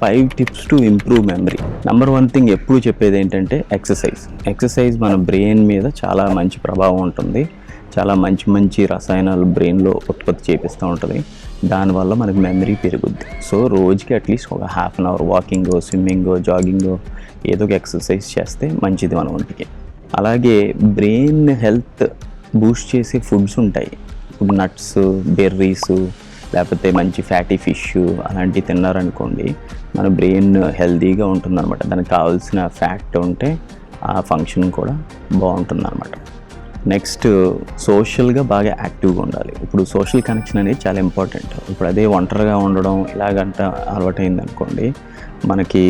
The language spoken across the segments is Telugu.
Five tips to improve memory number one thing ఎప్పుడు చెప్పేది ఏంటంటే ఎక్సర్సైజ్ ఎక్సర్సైజ్ మన బ్రెయిన్ మీద చాలా మంచి ప్రభావం ఉంటుంది. చాలా మంచి మంచి రసాయనాలు బ్రెయిన్లో ఉత్పత్తి చేపిస్తూ ఉంటుంది. దానివల్ల మనకి మెమరీ పెరుగుద్ది. సో రోజుకి అట్లీస్ట్ ఒక half an hour walking swimming jogging ఏదో ఒక ఎక్సర్సైజ్ చేస్తే మంచిది మన ఒంటికి. అలాగే బ్రెయిన్ హెల్త్ బూస్ట్ చేసే ఫుడ్స్ ఉంటాయి. ఇప్పుడు నట్స్ బెర్రీస్ లేకపోతే మంచి ఫ్యాటీ ఫిష్ అలాంటివి తిన్నారనుకోండి మన బ్రెయిన్ హెల్తీగా ఉంటుందన్నమాట. దానికి కావాల్సిన ఫ్యాట్ ఉంటే ఆ ఫంక్షన్ కూడా బాగుంటుందన్నమాట. నెక్స్ట్ సోషల్గా బాగా యాక్టివ్గా ఉండాలి. ఇప్పుడు సోషల్ కనెక్షన్ అనేది చాలా ఇంపార్టెంట్ ఇప్పుడు అదే ఒంటరిగా ఉండడం ఇలాగంట అలవాటైంది అనుకోండి మనకి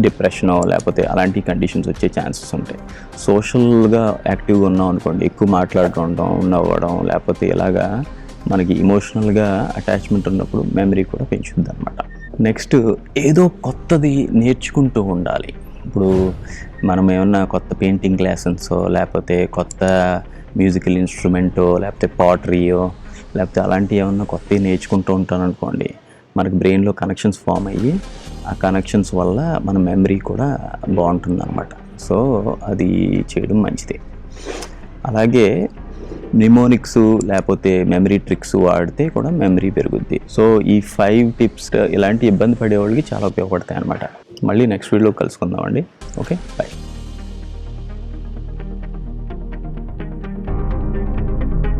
డిప్రెషనో లేకపోతే అలాంటి కండిషన్స్ వచ్చే ఛాన్సెస్ ఉంటాయి. సోషల్గా యాక్టివ్గా ఉన్నాం అనుకోండి ఎక్కువ మాట్లాడుతుండడం నవ్వడం లేకపోతే ఇలాగా మనకి ఇమోషనల్గా అటాచ్మెంట్ ఉన్నప్పుడు మెమరీ కూడా పెంచుద్ది అనమాట నెక్స్ట్ ఏదో కొత్తది నేర్చుకుంటూ ఉండాలి. ఇప్పుడు మనం ఏమన్నా కొత్త పెయింటింగ్ క్లాసెన్సో లేకపోతే కొత్త మ్యూజికల్ ఇన్స్ట్రుమెంటో లేకపోతే పాటరీయో లేకపోతే అలాంటివి ఏమన్నా కొత్తవి నేర్చుకుంటూ ఉంటాను అనుకోండి మనకి బ్రెయిన్లో కనెక్షన్స్ ఫామ్ అయ్యి ఆ కనెక్షన్స్ వల్ల మన మెమరీ కూడా బాగుంటుంది అనమాట సో అది చేయడం మంచిదే. అలాగే నిమోనిక్స్ లేకపోతే మెమరీ ట్రిక్స్ వాడితే కూడా మెమరీ పెరుగుద్ది. సో ఈ ఫైవ్ టిప్స్ ఇలాంటి ఇబ్బంది పడే వాళ్ళకి చాలా ఉపయోగపడతాయి అనమాట మళ్ళీ నెక్స్ట్ వీడియో కలుసుకుందామండి. Okay bye